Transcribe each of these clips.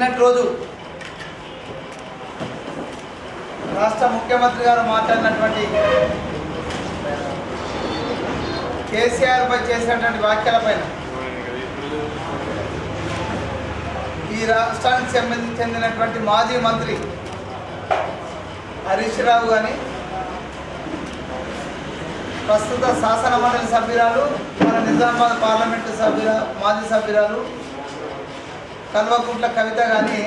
రోజు రాష్ట్ర ముఖ్యమంత్రి గారు మాట్లాడినటువంటి కేసీఆర్ పై చేసినటువంటి వ్యాఖ్యలపైన ఈ రాష్ట్రానికి సంబంధించి చెందినటువంటి మాజీ మంత్రి హరీష్ రావు కానీ ప్రస్తుత శాసనమండలి సభ్యురాలు మన నిజామాబాద్ పార్లమెంటు సభ్యుల మాజీ సభ్యురాలు కల్వకుంట్ల కవిత కానీ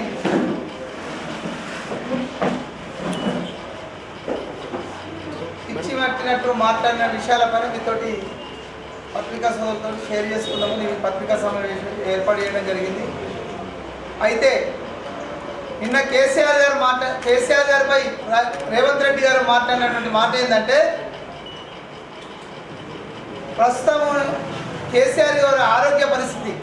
పిచ్చి పట్టినట్టు మాట్లాడిన విషయాలపైన మీతోటి పత్రికా సోదరులతో షేర్ చేసుకుందాము. నేను పత్రికా సమావేశం ఏర్పాటు చేయడం జరిగింది. అయితే నిన్న కేసీఆర్ గారు మాట కేసీఆర్ గారిపై రేవంత్ రెడ్డి గారు మాట్లాడినటువంటి మాట ఏంటంటే ప్రస్తుతం కేసీఆర్ గారి ఆరోగ్య పరిస్థితి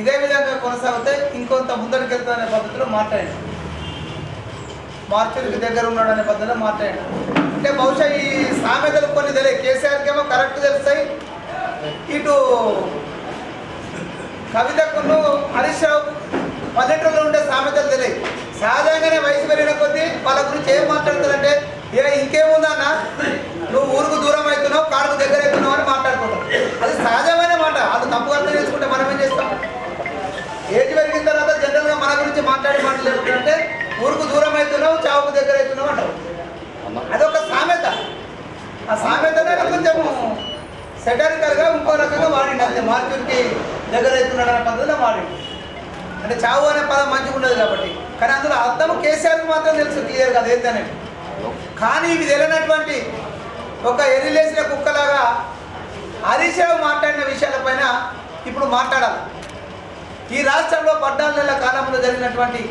ఇదే విధంగా కొనసాగితే ఇంకొంత ముందరికి వెళ్తానే పద్ధతిలో మాట్లాడాడు మార్చులకు దగ్గర ఉన్నాడు అనే పద్ధతిలో మాట్లాడాడు అంటే బహుశా ఈ సామెతలు కొన్ని తెలియ కేసీఆర్కి ఏమో కరెక్ట్ తెలుస్తాయి. ఇటు కవితకును హరీష్ రావు పల్లెటూరులో ఉండే సామెతలు తెలియదు. సహజంగానే వయసు పెరిగిన కొద్దీ వాళ్ళ గురించి ఏం మాట్లాడతారంటే ఏ ఇంకేముందన్న నువ్వు ఊరుకు దూరం అవుతున్నావు కారుకు దగ్గర అవుతున్నావు అని మాట్లాడుకుంటావు అది సహజమైన మాట. అది తప్పు దగ్గర అంటావు అదొక సామెత. ఆ సామెతనే కొంచెం సెటరికల్గా ఇంకో రకంగా వాడిండు. అంతే మార్చుడికి దగ్గర అవుతున్నాడు అనే పద్ధతిలో వాడిండు. అంటే చావు అనే పదం మంచిగా ఉండదు కాబట్టి. కానీ అందులో అర్థం కేసీఆర్కి మాత్రం తెలుసు క్లియర్ కదా ఏంటనేది కానీ ఇవి తెలియనటువంటి ఒక ఎరిలేసిన కుక్కలాగా హరీష్ మాట్లాడిన విషయాలపైన ఇప్పుడు మాట్లాడాలి. ఈ రాష్ట్రంలో పద్నాలుగు నెలల కాలంలో జరిగినటువంటి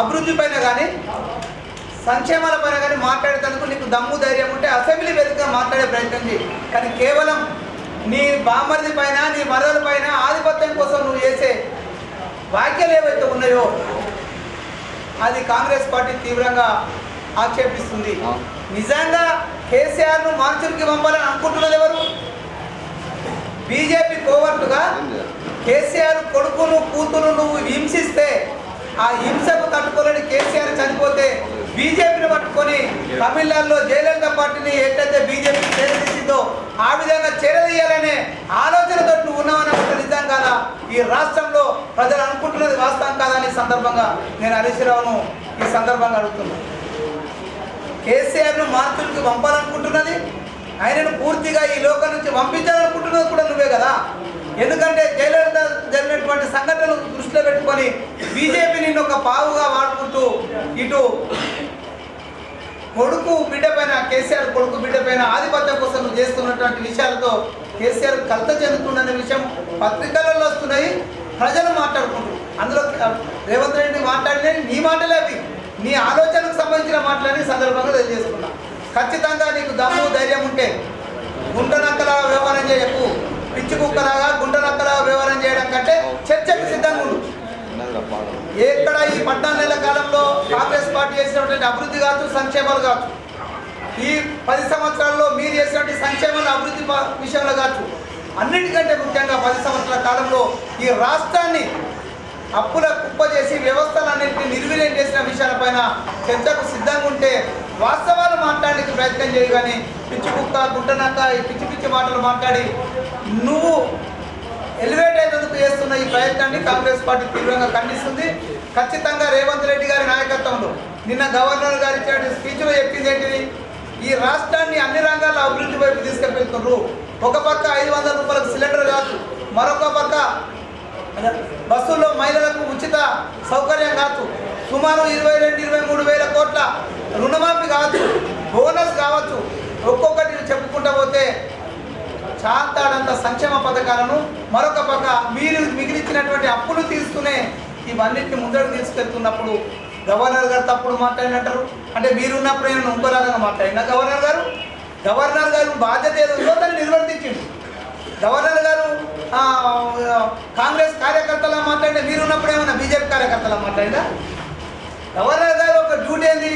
అభివృద్ధి పైన కానీ సంక్షేమాల పైన కానీ మాట్లాడేందుకు నీకు దమ్ము ధైర్యం ఉంటే అసెంబ్లీ వేదికగా మాట్లాడే ప్రయత్నం చేయి. కానీ కేవలం నీ బామర్ది పైన నీ మరదల పైన ఆధిపత్యం కోసం నువ్వు చేసే వ్యాఖ్యలు ఏవైతే ఉన్నాయో అది కాంగ్రెస్ పార్టీ తీవ్రంగా ఆక్షేపిస్తుంది. నిజంగా కేసీఆర్ను మార్చుడికి పంపాలని అనుకుంటున్నది ఎవరు? బీజేపీ కోవర్టుగా కేసీఆర్ కొడుకును కూతురు నువ్వు హింసిస్తే ఆ హింసకు తట్టుకోలేని కేసీఆర్ చనిపోతే బీజేపీని పట్టుకొని తమిళనాడులో జయలలిత పార్టీని ఎట్లయితే బీజేపీ చేసిందో ఆ విధంగా చేరదీయాలనే ఆలోచనతో నువ్వు ఉన్నావని నిజం కాదా? ఈ రాష్ట్రంలో ప్రజలు అనుకుంటున్నది వాస్తవం కాదా అనే సందర్భంగా నేను హరీష్ రావును ఈ సందర్భంగా అడుగుతున్నాను కేసీఆర్ను మార్చులకి పంపాలనుకుంటున్నది? ఆయనను పూర్తిగా ఈ లోకం నుంచి పంపించాలనుకుంటున్నది కూడా నువ్వే కదా ఎందుకంటే జయలలిత జరిగినటువంటి సంఘటనలు దృష్టిలో పెట్టుకొని బీజేపీ నిన్ను ఒక పావుగా వాడుకుంటూ ఇటు కొడుకు బిడ్డ పైన కేసీఆర్ కొడుకు బిడ్డ పైన ఆధిపత్యం కోసం చేస్తున్నటువంటి విషయాలతో కేసీఆర్ కలత చెందుతుందనే విషయం పత్రికలలో వస్తున్నాయి ప్రజలు మాట్లాడుకుంటారు అందులో రేవంత్ రెడ్డి మాట్లాడిన నీ మాటలే అవి. నీ ఆలోచనకు సంబంధించిన మాటలని సందర్భంగా తెలియజేస్తున్నా. ఖచ్చితంగా నీకు దమ్ము ధైర్యం ఉంటే గుంటనక్కలాగా వ్యవహారం చేయకు. పిచ్చి కుక్కలాగా గుంటనక్కలాగా వ్యవహారం చేయడం కంటే చర్చకు సిద్ధంగా ఎక్కడ ఈ పద్నాలుగు నెలల కాలంలో కాంగ్రెస్ పార్టీ చేసినటువంటి అభివృద్ధి కావచ్చు సంక్షేమాలు కావచ్చు ఈ పది సంవత్సరాల్లో మీరు చేసినటువంటి సంక్షేమాల అభివృద్ధి విషయంలో కావచ్చు అన్నిటికంటే ముఖ్యంగా పది సంవత్సరాల కాలంలో ఈ రాష్ట్రాన్ని అప్పుల కుప్ప చేసి వ్యవస్థలన్నింటినీ నిర్వీర్యం చేసిన విషయాలపైన చర్చకు సిద్ధంగా ఉంటే వాస్తవాలు మాట్లాడడానికి ప్రయత్నం చేయగానే పిచ్చి కుక్క గుట్టనక్క ఈ పిచ్చి పిచ్చి మాటలు మాట్లాడి నువ్వు ఎలివేట్ అయ్యేందుకు చేస్తున్న ఈ ప్రయత్నాన్ని కాంగ్రెస్ పార్టీ తీవ్రంగా ఖండిస్తుంది. ఖచ్చితంగా రేవంత్ రెడ్డి గారి నాయకత్వంలో నిన్న గవర్నర్ గారు ఇచ్చిన స్పీచ్లో చెప్పింది ఏంటిది? ఈ రాష్ట్రాన్ని అన్ని రంగాల్లో అభివృద్ధి వైపు తీసుకెళ్తున్నారు. ఒక పక్క ఐదు వందల రూపాయలకు సిలిండర్ కాదు మరొక పక్క బస్సుల్లో మహిళలకు ఉచిత సౌకర్యం కాదు. సుమారు ఇరవై రెండు ఇరవై మూడు వేల కోట్ల రుణమాఫీ కావచ్చు బోనస్ కావచ్చు. ఒక్కొక్కటి చెప్పుకుంటూ పోతే చాతాడంత సంక్షేమ పథకాలను మరొక పక్క మీరు మిగిలిచ్చినటువంటి అప్పులు తీసుకునే ఇవన్నిటిని ముందరకు తీసుకెళ్తున్నప్పుడు గవర్నర్ గారు తప్పుడు మాట్లాడినట్టారు? అంటే మీరున్నప్పుడు నేను ఇంకో రకంగా మాట్లాడినా గవర్నర్ గారు? గవర్నర్ గారు బాధ్యత ఏదో దాన్ని నిర్వర్తించింది గవర్నర్ గారు కాంగ్రెస్ కార్యకర్తలా మాట్లాడినా మీరున్నప్పుడు ఏమన్నా బీజేపీ కార్యకర్తలా మాట్లాడినా? గవర్నర్ గారు ఒక డ్యూటీ ఏంది?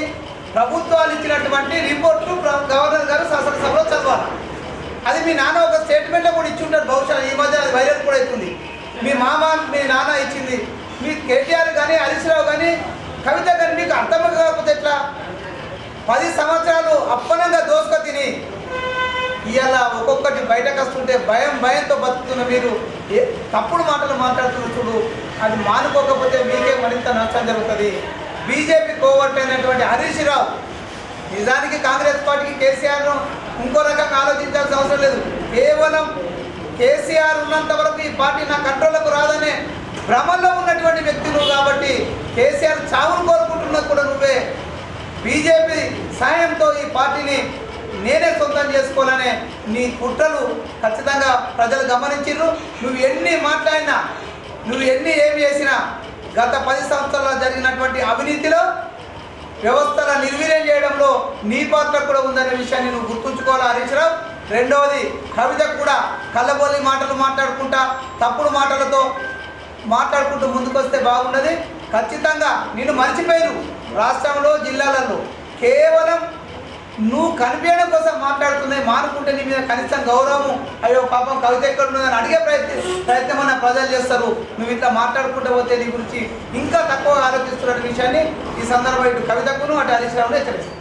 ప్రభుత్వాలు ఇచ్చినటువంటి రిపోర్ట్లు గవర్నర్ గారు శాసనసభలో చదవాలి. అది మీ నాన్న స్టేట్మెంట్లో కూడా ఇచ్చి ఉంటారు బహుశా ఈ మధ్య అది వైరల్ కూడా అవుతుంది. మీ మామ మీ నాన్న ఇచ్చింది. మీ కేటీఆర్ కానీ హరీశ్రావు కానీ కవిత కానీ మీకు అర్థం కాకపోతే ఎట్లా? పది సంవత్సరాలు అప్పనంగా దోసుక తిని ఇవాళ ఒక్కొక్కటి బయటకు వస్తుంటే భయం భయంతో బతుకుతున్న మీరు ఏ తప్పుడు మాటలు మాట్లాడుతున్న చూడు. అది మానుకోకపోతే మీకే మరింత నష్టం జరుగుతుంది? బీజేపీ కోవర్ట్ అయినటువంటి హరీష్ రావు నిజానికి కాంగ్రెస్ పార్టీకి కేసీఆర్ను ఇంకో రకంగా ఆలోచించాల్సిన అవసరం లేదు. కేవలం కేసీఆర్ ఉన్నంత వరకు ఈ పార్టీ నా కంట్రోల్కు రాదనే భ్రమల్లో ఉన్నటువంటి వ్యక్తులు కాబట్టి కేసీఆర్ చావును కోరుకుంటున్నది కూడా నువ్వే. బీజేపీ సాయంతో ఈ పార్టీని నేనే సొంతం చేసుకోవాలనే నీ కుట్రలు ఖచ్చితంగా ప్రజలు గమనించారు నువ్వు ఎన్ని మాట్లాడినా నువ్వు ఎన్ని ఏమి చేసినా గత పది సంవత్సరాల్లో జరిగినటువంటి అవినీతిలో వ్యవస్థల నిర్వీర్యం చేయడంలో నీ పాత్ర కూడా ఉందనే విషయాన్ని నువ్వు గుర్తుంచుకోవాలి హరీష్ రెండవది కవిత కూడా కళ్ళబోలి మాటలు మాట్లాడుకుంటా తప్పుడు మాటలతో మాట్లాడుకుంటూ ముందుకొస్తే బాగున్నది ఖచ్చితంగా నిన్ను మర్చిపోయారు రాష్ట్రంలో జిల్లాలలో. కేవలం నువ్వు కనిపించడం కోసం మాట్లాడుతుంది మానుకుంటే నీ మీద కనీసం గౌరవము అయ్యో పాపం కవిత ఎక్కడ ఉన్నదని అడిగే ప్రయత్నం ప్రయత్నం అన్న ప్రజలు చేస్తారు. నువ్వు ఇట్లా మాట్లాడుకుంటూ పోతే నీ గురించి ఇంకా తక్కువ ఆలోచిస్తున్న విషయాన్ని ఈ సందర్భం ఇటు కవితకును అటు హరీష్ రావును హెచ్చరిస్తాను.